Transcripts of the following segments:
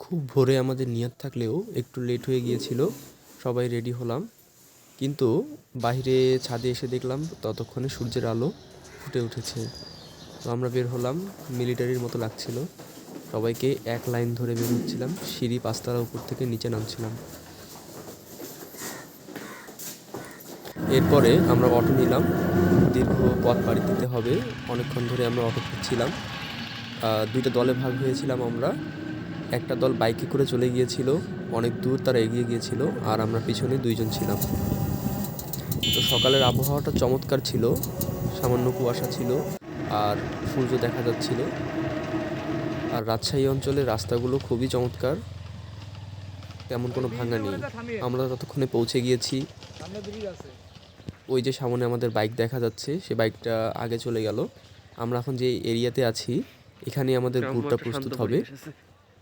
খুব ভোরে আমাদের নিয়াত থাকলেও একটু লেট হয়ে গিয়েছিল, সবাই রেডি হলাম। কিন্তু বাইরে ছাদে এসে দেখলাম ততক্ষণে সূর্যের আলো ফুটে উঠেছে। তো আমরা বের হলাম মিলিটারির মতো লাগছিল। সবাইকে এক লাইন ধরে বের হচ্ছিলাম, সিঁড়ি পাঁচতলা উপর থেকে নিচে নামছিলাম। এরপরে আমরা অটো নিলাম দীর্ঘ পথ পাড়ি দিতে হবে। অনেকক্ষণ ধরে আমরা অপেক্ষা ছিলাম। দুইটা দলে ভাগ হয়েছিলাম আমরা। একটা দল বাইকে করে চলে গিয়েছিল। অনেক দূর তারা এগিয়ে গিয়েছিল আর আমরা পিছনে দুইজন ছিলাম। তো সকালের আবহাওয়াটা চমৎকার ছিল। সামান্য কুয়াশা ছিল আর সূর্য দেখা যাচ্ছিল। আর রাজশাহী অঞ্চলের রাস্তাগুলো খুবই চমৎকার। তেমন কোনো ভাঙা নেই। আমরা ততক্ষণে পৌঁছে গিয়েছি। ওই যে সামনে আমাদের বাইক দেখা যাচ্ছে সে বাইকটা আগে চলে গেল। আমরা এখন যে এরিয়াতে আছি এখানে আমাদের গ্রুপটা প্রস্তুত হবে।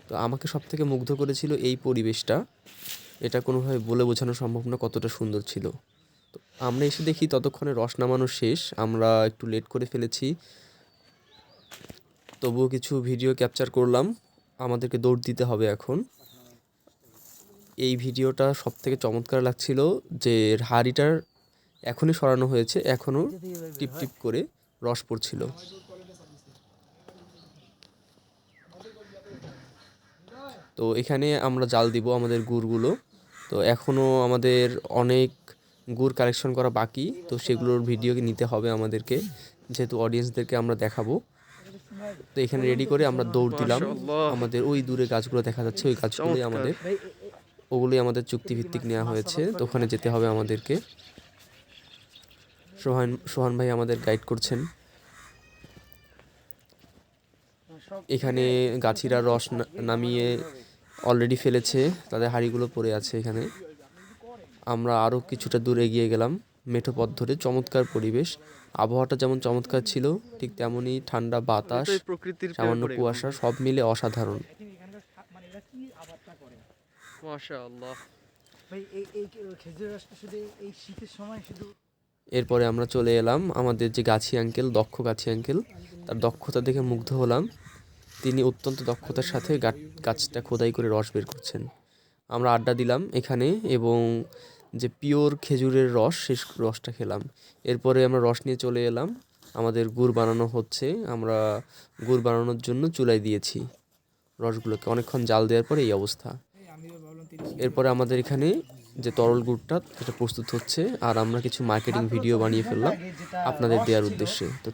তো আমাকে সব থেকে মুগ্ধ করেছিল এই পরিবেশটা। এটা কোনোভাবে বলে বোঝানো সম্ভব না কতটা সুন্দর ছিল। তো আমরা এসে দেখি ততক্ষণে রস নামানো শেষ আমরা একটু লেট করে ফেলেছি। তবুও কিছু ভিডিও ক্যাপচার করলাম আমাদেরকে দৌড় দিতে হবে এখন। এই ভিডিওটা সব থেকে চমৎকার লাগছিল যে হাড়িটার এখনই সরানো হয়েছে এখনও টিপ টিপ করে রস পড়ছিল। তো এখানে আমরা জাল দিব আমাদের গুড়গুলো। তো এখনও আমাদের অনেক গুড় কালেকশন করা বাকি তো সেগুলোর ভিডিও নিতে হবে আমাদেরকে যেহেতু অডিয়েন্সদেরকে আমরা দেখাবো। তো এখানে রেডি করে আমরা দৌড় দিলাম। আমাদের ওই দূরে গাছগুলো দেখা যাচ্ছে ওই গাছগুলোই আমাদের ওগুলোই আমাদের চুক্তিভিত্তিক নেওয়া হয়েছে। তো ওখানে যেতে হবে আমাদেরকে। সোহান সোহান ভাই আমাদের গাইড করছেন। এখানে গাছিরা রস না- নামিয়ে অলরেডি ফেলেছে তাদের হাঁড়িগুলো পড়ে আছে এখানে। আমরা আরও কিছুটা দূর এগিয়ে গেলাম মেঠো পথ ধরে চমৎকার পরিবেশ। আবহাওয়াটা যেমন চমৎকার ছিল ঠিক তেমনই ঠান্ডা বাতাস প্রকৃতির সামান্য কুয়াশা সব মিলে অসাধারণ। মাশাআল্লাহ। ভাই এই এই খেজুর রসটা শুধু এই শীতের সময় শুধু এরপরে আমরা চলে এলাম আমাদের যে গাছি আঙ্কেল, দক্ষ গাছি আঙ্কেল, তার দক্ষতা দেখে মুগ্ধ হলাম। তিনি অত্যন্ত দক্ষতার সাথে গাছটা খোদাই করে রস বের করছেন। আমরা আড্ডা দিলাম এখানে এবং যে পিওর খেজুরের রস শেষ রসটা খেলাম। এরপরে আমরা রস নিয়ে চলে এলাম। আমাদের গুড় বানানো হচ্ছে। আমরা গুড় বানানোর জন্য চুলাই দিয়েছি রসগুলোকে। অনেকক্ষণ জাল দেওয়ার পরে এই অবস্থা। এরপরে আমাদের এখানে যে তরল গুড়টা, সেটা প্রস্তুত হচ্ছে, আর আমরা কিছু মার্কেটিং ভিডিও বানিয়ে ফেললাম আপনাদের দেওয়ার উদ্দেশ্যে। তো